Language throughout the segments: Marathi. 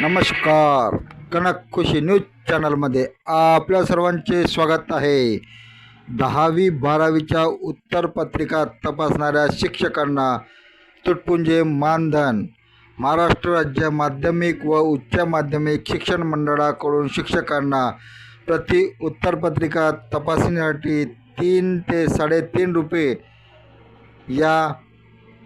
नमस्कार. कनक खुशी न्यूज चॅनलमध्ये आपल्या सर्वांचे स्वागत आहे. दहावी बारावीच्या उत्तरपत्रिका तपासणाऱ्या शिक्षकांना तुटपुंजे मानधन. महाराष्ट्र राज्य माध्यमिक व उच्च माध्यमिक शिक्षण मंडळाकडून शिक्षकांना प्रति उत्तरपत्रिका तपासणीसाठी तीन ते साडेतीन रुपये या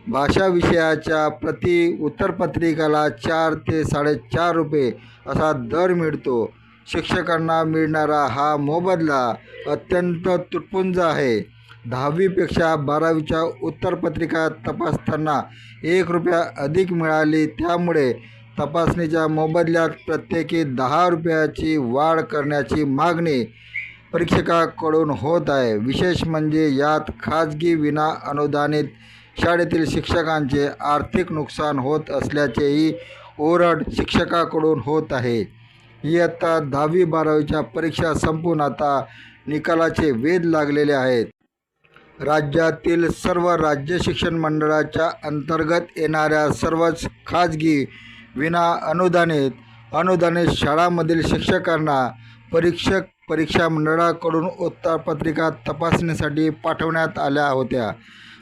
भाषा विषयाच्या प्रति उत्तरपत्रिकाला चार ते साडेचार रुपये असा दर मिळतो. शिक्षकांना मिळणारा हा मोबदला अत्यंत तुटपुंज आहे. दहावीपेक्षा बारावीच्या उत्तरपत्रिका तपासताना एक रुपया अधिक मिळाली त्यामुळे तपासणीच्या मोबदल्यात प्रत्येकी दहा रुपयाची वाढ करण्याची मागणी परीक्षकाकडून होत आहे. विशेष म्हणजे यात खाजगी विना अनुदानित शाळेतील शिक्षकांचे आर्थिक नुकसान होत असल्याचेही ओरड शिक्षकाकडून होत आहे. इयत्ता दहावी बारावीच्या परीक्षा संपून आता निकालाचे वेध लागलेले आहेत. राज्यातील सर्व राज्य शिक्षण मंडळाच्या अंतर्गत येणाऱ्या सर्वच खाजगी विना अनुदानित अनुदानित शाळांमधील शिक्षकांना परीक्षक परीक्षा मंडळाकडून उत्तरपत्रिका तपासणीसाठी पाठवण्यात आल्या होत्या.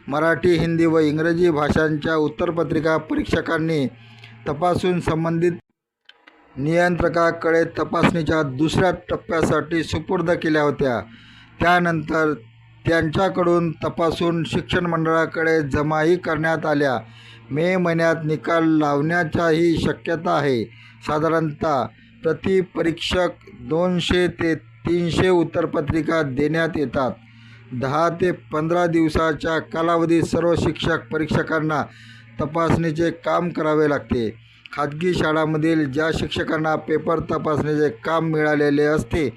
मराठी हिंदी व इंग्रजी भाषांच्या उत्तरपत्रिका परीक्षकांनी तपासून संबंधित नियंत्रकाकडे तपासणीच्या दुसऱ्या टप्प्यासाठी सुपूर्द केल्या होत्या. त्यानंतर त्यांच्याकडून तपासून शिक्षण मंडळाकडे जमाही करण्यात आल्या. मे महिन्यात निकाल लावण्याच्याही शक्यता आहे. साधारणतः प्रतिपरीक्षक दोनशे ते तीनशे उत्तरपत्रिका देण्यात येतात. दहा ते पंधरा दिवसाच्या कालावधीत सर्व शिक्षक परीक्षकांना तपासणीचे काम करावे लागते. खाजगी शाळांमधील ज्या शिक्षकांना पेपर तपासणीचे काम मिळालेले असते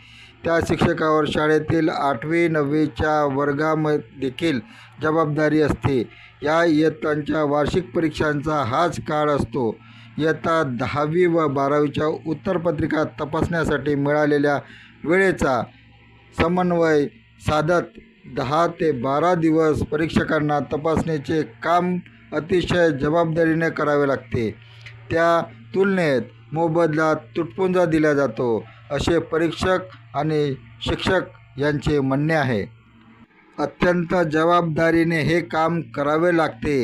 त्या शिक्षकावर शाळेतील आठवी नववीच्या वर्गामध्ये देखील जबाबदारी असते. या इयत्तांच्या वार्षिक परीक्षांचा हाच काळ असतो. इयत्ता दहावी व बारावीच्या उत्तरपत्रिका तपासण्यासाठी मिळालेल्या वेळेचा समन्वय साधत दहा ते बारा दिवस परीक्षकांना तपासणीचे काम अतिशय जबाबदारीने करावे लागते. त्या तुलनेत मोबदला तुटपुंजा दिला जातो असे परीक्षक आणि शिक्षक यांचे म्हणणे आहे. अत्यंत जबाबदारीने हे काम करावे लागते.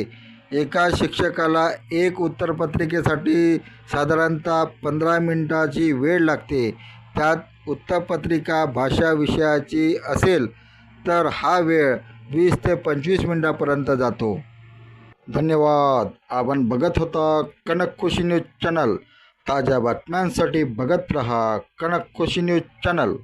एका शिक्षकाला एक उत्तरपत्रिकेसाठी साधारणतः पंधरा मिनटाची वेळ लागते. त्यात उत्तरपत्रिका भाषा विषयाची असेल तर हा वेळ वीस ते पंचवीस मिनटापर्यंत जातो. धन्यवाद. आपण बघत होता कनक खुशी न्यूज चॅनल. ताज्या बातम्यांसाठी बघत रहा कनक खुशी न्यूज चॅनल.